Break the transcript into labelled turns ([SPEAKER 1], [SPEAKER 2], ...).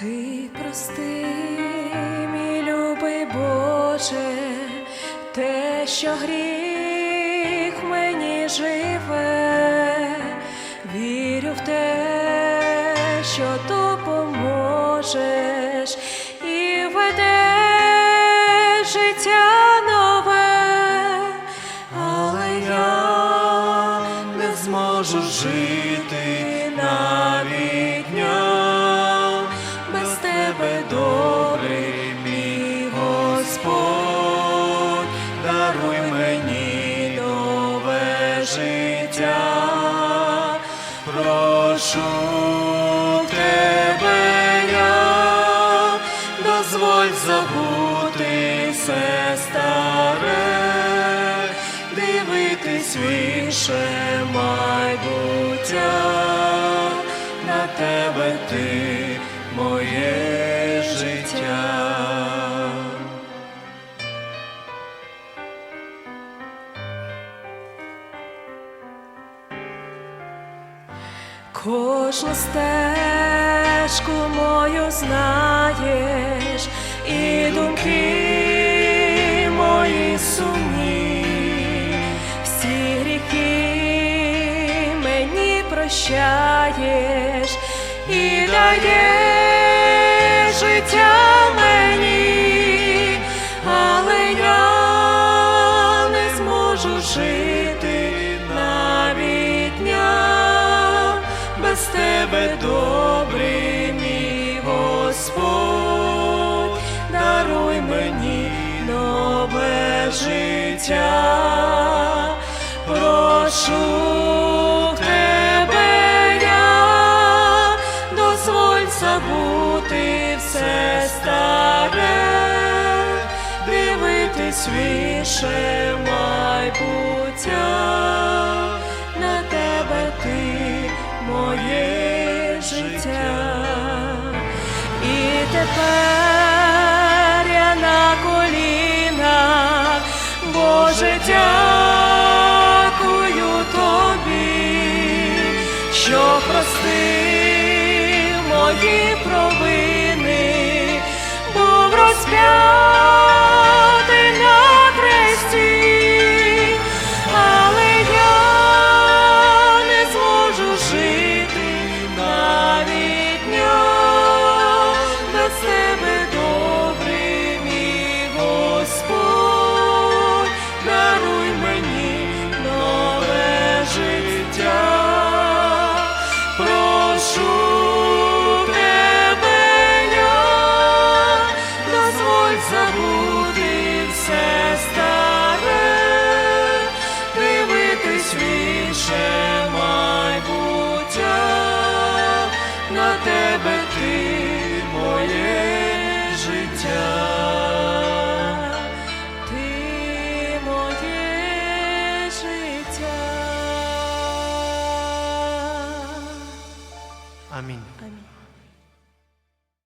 [SPEAKER 1] Прости, мій любий Боже, те, що гріх мені живе, вірю в те, що допоможеш і ведеш життя нове, але я
[SPEAKER 2] не зможу жити навіть прошу тебе я, дозволь забути все старе, дивитись віше майбуття, на тебе ти моє
[SPEAKER 1] Кожну стежку мою знаєш, і думки мої сумні, всі гріхи мені прощаєш і даєш життя мені, але я не зможу жити тебе добрий мій Господь, даруй мені нове життя, прошу тебе дозволь забути все старе, дивитись віше майбуття, життя, і тепер я на колінах, Боже, дякую тобі, що простив мої провини, був розп'ятий